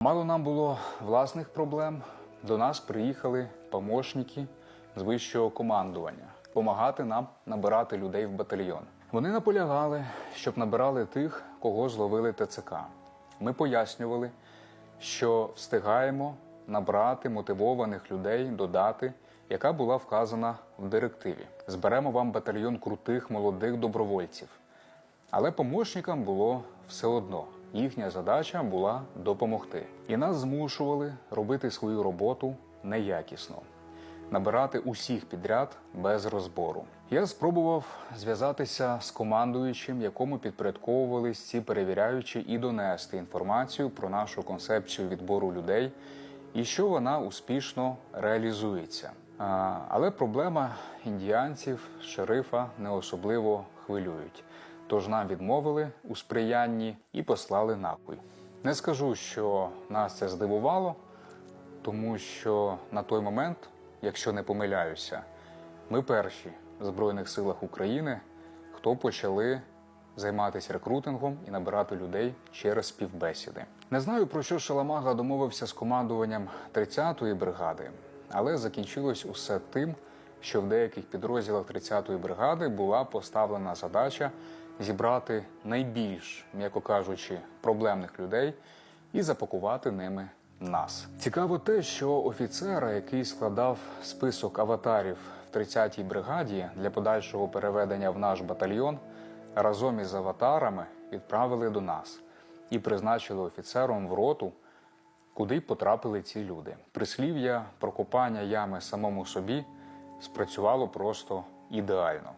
Мало нам було власних проблем. До нас приїхали помощники з вищого командування допомагати нам набирати людей в батальйон. Вони наполягали, щоб набирали тих, кого зловили ТЦК. Ми пояснювали, що встигаємо набрати мотивованих людей до дати, яка була вказана в директиві. Зберемо вам батальйон крутих молодих добровольців. Але помощникам було все одно. Їхня задача була допомогти. І нас змушували робити свою роботу неякісно, набирати усіх підряд без розбору. Я спробував зв'язатися з командуючим, якому підпорядковувались ці перевіряючі, і донести інформацію про нашу концепцію відбору людей і що вона успішно реалізується. А, Але проблема індіанців, шерифа не особливо хвилюють. Тож нам відмовили у сприянні і послали напой. Не скажу, що нас це здивувало, тому що на той момент, якщо не помиляюся, ми перші в Збройних силах України, хто почали займатися рекрутингом і набирати людей через співбесіди. Не знаю про що Шаламага домовився з командуванням 30-ї бригади, але закінчилось усе тим, що в деяких підрозділах 30-ї бригади була поставлена задача зібрати найбільш, м'яко кажучи, проблемних людей і запакувати ними нас. Цікаво те, що офіцера, який складав список аватарів в 30-й бригаді для подальшого переведення в наш батальйон, разом із аватарами відправили до нас і призначили офіцером в роту, куди потрапили ці люди. Прислів'я про копання ями самому собі спрацювало просто ідеально.